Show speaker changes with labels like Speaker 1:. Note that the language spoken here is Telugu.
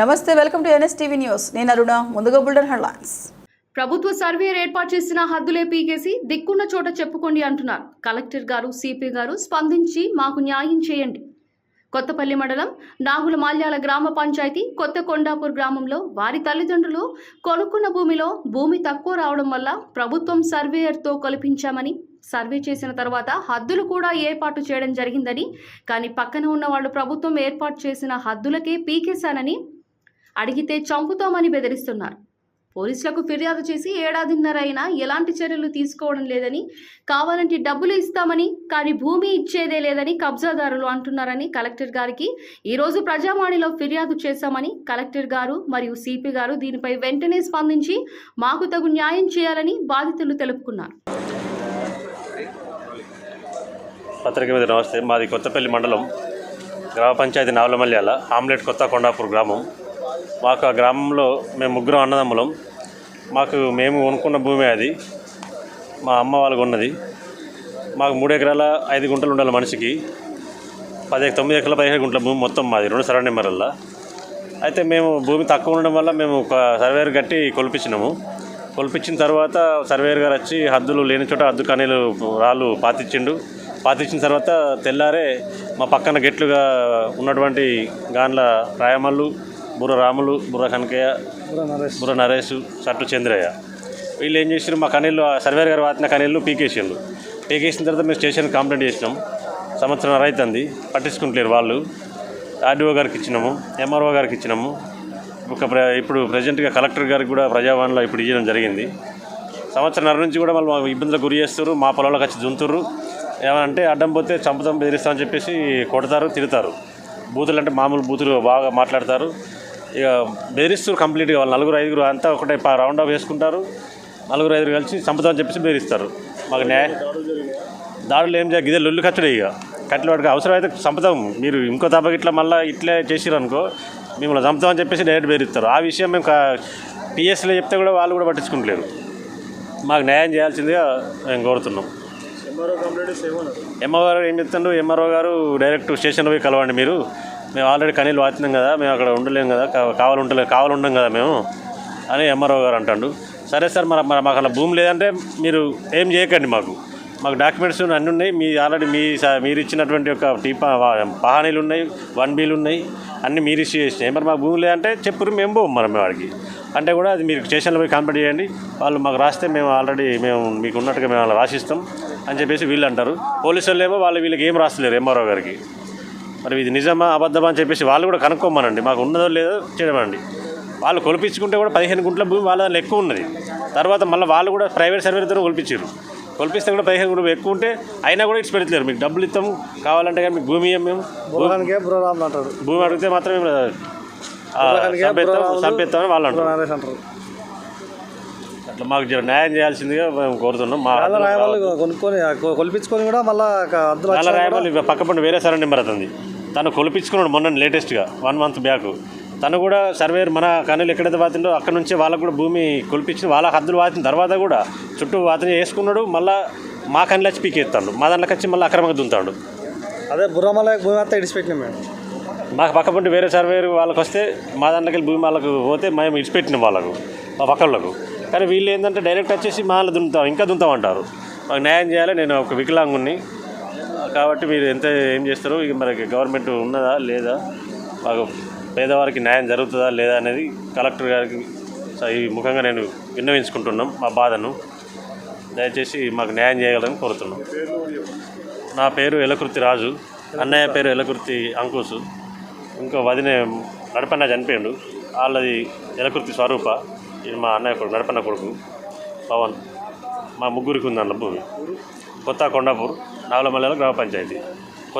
Speaker 1: నమస్తే వెల్కమ్ టు ఎన్ఎస్టీవీ న్యూస్. నేను అరుణ ముందుగా బుల్డర్ హెడ్లైన్స్.
Speaker 2: ప్రభుత్వ సర్వేయర్ ఏర్పాటు చేసిన హద్దులే పీకేసి దిక్కున్న చోట చెప్పుకోండి అంటున్నారు. కలెక్టర్ గారు సిపి గారు స్పందించి మాకు న్యాయం చేయండి. కొత్తపల్లి మండలం నాగుల మాల్యాల గ్రామ పంచాయతీ కొత్త కొండాపూర్ గ్రామంలో వారి తల్లిదండ్రులు కొనుక్కున్న భూమిలో భూమి తక్కువ రావడం వల్ల ప్రభుత్వం సర్వేయర్తో కల్పించామని సర్వే చేసిన తర్వాత హద్దులు కూడా ఏర్పాటు చేయడం జరిగిందని కానీ పక్కన ఉన్న వాళ్ళు ప్రభుత్వం ఏర్పాటు చేసిన హద్దులకే పీకేశానని అడిగితే చంపుతామని బెదిరిస్తున్నారు. పోలీసులకు ఫిర్యాదు చేసి ఏడాదిన్నర అయినా ఎలాంటి చర్యలు తీసుకోవడం లేదని కావాలంటే డబ్బులు ఇస్తామని కానీ భూమి ఇచ్చేదే లేదని కబ్జాదారులు అంటున్నారని కలెక్టర్ గారికి ఈరోజు ప్రజావాణిలో ఫిర్యాదు చేశామని కలెక్టర్ గారు మరియు సిపి గారు దీనిపై వెంటనే స్పందించి మాకు తగు న్యాయం చేయాలని బాధితులు తెలుపుకున్నారు.
Speaker 3: పత్రిక మీద నమస్తే. మాది కొత్తపల్లి మండలం గ్రామ పంచాయతీ నావలమల్యాల ఆమ్లెట్ కొత్త కొండాపూర్ గ్రామం. మాకు ఆ గ్రామంలో మేము ముగ్గురం అన్నదమ్ములం. మాకు మేము కొనుక్కున్న భూమి అది. మా అమ్మ వాళ్ళకు ఉన్నది మాకు మూడు ఎకరాల ఐదు గుంటలు ఉండాలి మనిషికి. పది తొమ్మిది ఎకరాల పదిహేను గుంటల భూమి మొత్తం మాది రెండు సరౌండ్ నెంబర్ల. అయితే మేము భూమి తక్కువ ఉండడం వల్ల మేము ఒక సర్వేర్ కట్టి కొలిపించినాము. కొలిపించిన తర్వాత సర్వేయర్ గారు వచ్చి హద్దులు లేని చోట హద్దు కనీలు రాళ్ళు పాతిచ్చిండు. పాతిచ్చిన తర్వాత తెల్లారే మా పక్కన గెట్లుగా ఉన్నటువంటి గాన్ల రాయమల్లు బుర్ర రాములు బుర్ర కనకయ్య బుర్ర నరేష్. సట్టు చంద్రయ్య. వీళ్ళు ఏం చేసారు మా కనీళ్ళు సర్వేర్ గారు వాటిన కనీళ్ళు పీకేసిండు పీకేసిన తర్వాత మేము స్టేషన్ కంప్లైంట్ చేసినాం. సంవత్సరం అవుతుంది పట్టించుకుంటలేరు వాళ్ళు. ఆర్డీఓ గారికి ఇచ్చినాము ఎంఆర్ఓ గారికి ఇచ్చినాము. ఒక ప్ర ఇప్పుడు ప్రజెంట్గా కలెక్టర్ గారికి కూడా ప్రజావాణిలో ఇప్పుడు ఇవ్వడం జరిగింది. సంవత్సరం నుంచి కూడా వాళ్ళు ఇబ్బందులకు గురి చేస్తారు మా పొలంలోకి వచ్చి జుంతుర్రు. ఏమంటే అడ్డం పోతే చంపుతాం బెదిరిస్తామని చెప్పేసి కొడతారు తిడతారు. బూతులు అంటే మామూలు బూతులు బాగా మాట్లాడతారు. ఇక బెదిరిస్తారు కంప్లీట్గా వాళ్ళు నలుగురు ఐదుగురు అంతా ఒకటే పా- రౌండ్ అప్ వేసుకుంటారు. నలుగురు ఐదుగురు కలిసి చంపుతామని చెప్పేసి బెదిరిస్తారు మాకు న్యాయ దాడులు ఏం చేయాలి ఇదే లొల్లు కట్టడే ఇక. కట్టెలు అవసరం అయితే చంపుతాం. మీరు ఇంకో తప్పకి ఇట్లా మళ్ళీ ఇట్లే చేసిరు అనుకో మిమ్మల్ని చంపుతామని చెప్పేసి డైరెక్ట్ బెదిరిస్తారు ఆ విషయం మేము పిఎస్లో చెప్తే కూడా వాళ్ళు కూడా పట్టించుకుంటలేరు. మాకు న్యాయం చేయాల్సిందిగా మేము కోరుతున్నాం. ఎంఆర్ఓ గారు ఏం చెప్తుండ్రు? ఎంఆర్ఓ గారు డైరెక్ట్ స్టేషన్ పోయి కలవండి మీరు. మేము ఆల్రెడీ కనీలు వాచినాం కదా మేము అక్కడ ఉండలేం కదా కా- కావాలి ఉండలేం కావాలి ఉండం కదా మేము అని ఎంఆర్ఓ గారు అంటాడు. సరే సార్ మరి మరి మాకు అలా భూమి లేదంటే మీరు ఏం చేయకండి మాకు. మాకు డాక్యుమెంట్స్ అన్నీ ఉన్నాయి మీ ఆల్రెడీ మీ మీరు ఇచ్చినటువంటి ఒక టీపా పహానీలు ఉన్నాయి వన్ బీలు ఉన్నాయి అన్నీ మీరు ఇష్యూ చేసినాయి. మరి మాకు భూమి లేదంటే చెప్పురు మేము పోం మనం వాడికి అంటే కూడా అది మీరు స్టేషన్లో పోయి కంప్లీట్ చేయండి వాళ్ళు మాకు రాస్తే మేము ఆల్రెడీ మేము మీకు ఉన్నట్టుగా మేము అలా రాసిస్తాం అని చెప్పేసి వీళ్ళు అంటారు. పోలీసు వాళ్ళు ఏమో వాళ్ళు వీళ్ళకి ఏం రాస్తలేరు ఎంఆర్ఓ గారికి. మరి ఇది నిజమా అబద్ధమా అని చెప్పేసి వాళ్ళు కూడా కనుక్కోమనండి. మాకు ఉన్నదో లేదో చేయమండి వాళ్ళు కొలిపించుకుంటే కూడా పదిహేను గుంటల భూమి వాళ్ళ దాంట్లో ఎక్కువ ఉన్నది. తర్వాత మళ్ళీ వాళ్ళు కూడా ప్రైవేట్ సర్వేతో కొలిపించారు. కొలిపిస్తే కూడా పదిహేను గుంటలు ఎక్కువ ఉంటే అయినా కూడా ఇచ్చి పెడతలేరు. మీకు డబ్బులు ఇస్తాం కావాలంటే కానీ మీకు భూమి మేము. భూమి అడిగితే మాత్రమే చంపేస్తామని వాళ్ళు అంటారు. అట్లా మాకు జర న్యాయం చేయాల్సిందిగా మేము కోరుతున్నాం. మా
Speaker 4: కొనుక్కొని కొలిపించుకొని కూడా మళ్ళీ
Speaker 3: రాయమల్లి పక్క పండు వేరే సరైన నెంబర్ అవుతుంది తను కొలిపించుకున్నాడు మొన్న లేటెస్ట్గా వన్ మంత్ బ్యాక్. తను కూడా సర్వేర్ మన కనులు ఎక్కడైతే వాతిండో అక్కడ నుంచి వాళ్ళకు కూడా భూమి కొలిపించి వాళ్ళ హద్దులు వాతిన తర్వాత కూడా చుట్టూ వాతిని వేసుకున్నాడు మళ్ళీ మా కనులు వచ్చి పీకెత్తాడు. మా దాంట్లోకి వచ్చి మళ్ళీ అక్రమంగా దుంతాడు.
Speaker 4: అదే బుర్రమల భూమి అంతా ఇడిచిపెట్టినాం మేము.
Speaker 3: మాకు పక్క వేరే సర్వేర్ వాళ్ళకి వస్తే మా దాంట్లోకి భూమి వాళ్ళకు పోతే మేము ఇడిచిపెట్టినాం వాళ్ళకు మా పక్కలకు కానీ వీళ్ళు ఏంటంటే డైరెక్ట్ వచ్చేసి మా దున్నుతాం ఇంకా దున్నుతామంటారు. మాకు న్యాయం చేయాలి నేను ఒక వికలాంగుని కాబట్టి మీరు ఎంత ఏం చేస్తారు? ఇక మరి గవర్నమెంట్ ఉన్నదా లేదా? మాకు పేదవారికి న్యాయం జరుగుతుందా లేదా అనేది కలెక్టర్ గారికి స- ఈ ముఖంగా నేను విన్నవించుకుంటున్నాం మా బాధను. దయచేసి మాకు న్యాయం చేయగలని కోరుతున్నాం. నా పేరు ఎలకృతి రాజు అన్నయ్య పేరు ఎలకృతి అంకుశు. ఇంకో వదిన నడపన్న చనిపోయాడు. వాళ్ళది ఎలకృతి స్వరూప. ఇది మా అన్నయ్య కొడుకు నడపన్న కొడుకు పవన్. మా ముగ్గురికి ఉందన్న భూమి. కొత్త కొండాపూర్ నావలమల్లెల గ్రామ పంచాయతీ.